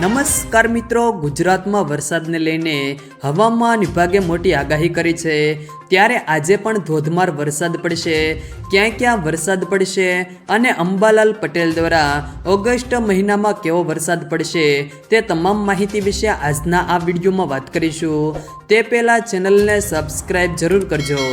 નમસ્કાર મિત્રો, ગુજરાતમાં વરસાદને લઈને હવામાન વિભાગે મોટી આગાહી કરી છે. ત્યારે આજે પણ ધોધમાર વરસાદ પડશે. ક્યાં ક્યાં વરસાદ પડશે અને અંબાલાલ પટેલ દ્વારા ઓગસ્ટ મહિનામાં કેવો વરસાદ પડશે તે તમામ માહિતી વિશે આજના આ વિડીયોમાં વાત કરીશું. તે પહેલાં ચેનલને સબસ્ક્રાઈબ જરૂર કરજો.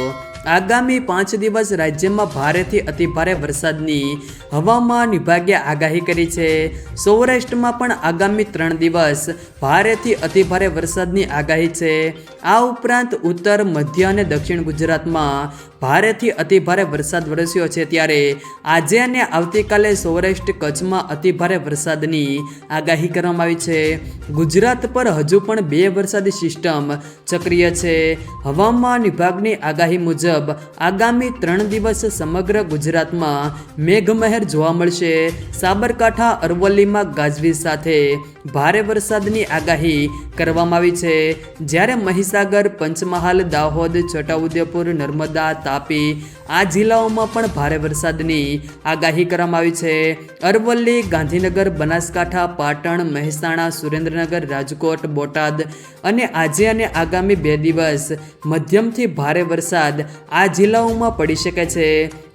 આગામી પાંચ દિવસ રાજ્યમાં ભારેથી અતિભારે વરસાદની હવામાન વિભાગે આગાહી કરી છે. સૌરાષ્ટ્રમાં પણ આગામી ત્રણ દિવસ ભારેથી અતિભારે વરસાદની આગાહી છે. આ ઉપરાંત ઉત્તર, મધ્ય અને દક્ષિણ ગુજરાતમાં ભારેથી અતિભારે વરસાદ વરસ્યો છે ત્યારે આજે અને આવતીકાલે સૌરાષ્ટ્ર કચ્છમાં અતિભારે વરસાદની આગાહી કરવામાં આવી છે. ગુજરાત પર હજુ પણ બે વરસાદી સિસ્ટમ સક્રિય છે. હવામાન વિભાગની આગાહી મુજબ આગામી ત્રણ દિવસ સમગ્ર ગુજરાતમાં મેઘમહેર જોવા મળશે. સાબરકાંઠા, અરવલ્લીમાં ગાજવીજ સાથે ભારે વરસાદની આગાહી કરવામાં આવી છે. જ્યારે મહીસાગર, પંચમહાલ, દાહોદ, છોટાઉદેપુર, નર્મદા, તાપી આ જિલ્લાઓમાં પણ ભારે વરસાદની આગાહી કરવામાં આવી છે. અરવલ્લી, ગાંધીનગર, બનાસકાંઠા, પાટણ, મહેસાણા, સુરેન્દ્રનગર, રાજકોટ, બોટાદ અને આજે અને આગામી બે દિવસ મધ્યમથી ભારે વરસાદ આ જિલ્લાઓમાં પડી શકે છે.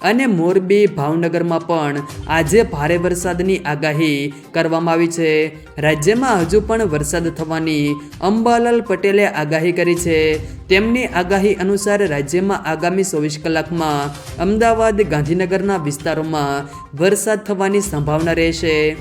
અને મોરબી, ભાવનગરમાં પણ આજે ભારે વરસાદની આગાહી કરવામાં આવી છે. રાજ્યમાં હજુ પણ વરસાદ થવાની અંબાલાલ પટેલે આગાહી કરી છે. તેમની આગાહી અનુસાર રાજ્યમાં આગામી ચોવીસ કલાકમાં અમદાવાદ, ગાંધીનગરના વિસ્તારોમાં વરસાદ થવાની સંભાવના રહેશે.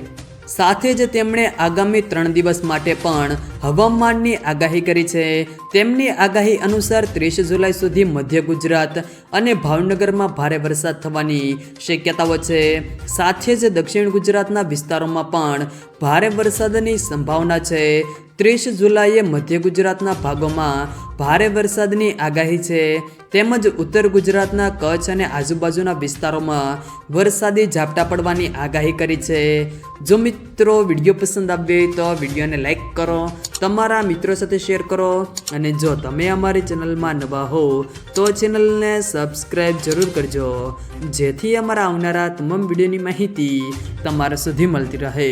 સાથે જ તેમણે આગામી ત્રણ દિવસ માટે પણ હવામાનની આગાહી કરી છે. તેમની આગાહી અનુસાર ત્રીસ જુલાઈ સુધી મધ્ય ગુજરાત અને ભાવનગરમાં ભારે વરસાદ થવાની શક્યતાઓ છે. સાથે જ દક્ષિણ ગુજરાતના વિસ્તારોમાં પણ ભારે વરસાદની સંભાવના છે. ત્રીસ જુલાઈએ મધ્ય ગુજરાતના ભાગોમાં ભારે વરસાદની આગાહી છે. તેમજ ઉત્તર ગુજરાતના કચ્છ અને આજુબાજુના વિસ્તારોમાં વરસાદી ઝાપટા પડવાની આગાહી કરી છે. જો મિત્રો વીડિયો પસંદ આવ્યો હોય તો વિડીયોને લાઇક કરો, તમારા મિત્રો સાથે શેર કરો અને જો તમે અમારી ચેનલમાં નવા હો તો ચેનલને સબસ્ક્રાઈબ જરૂર કરજો. જેથી અમારા આવનારા તમામ વિડીયોની માહિતી તમારા સુધી મળતી રહે.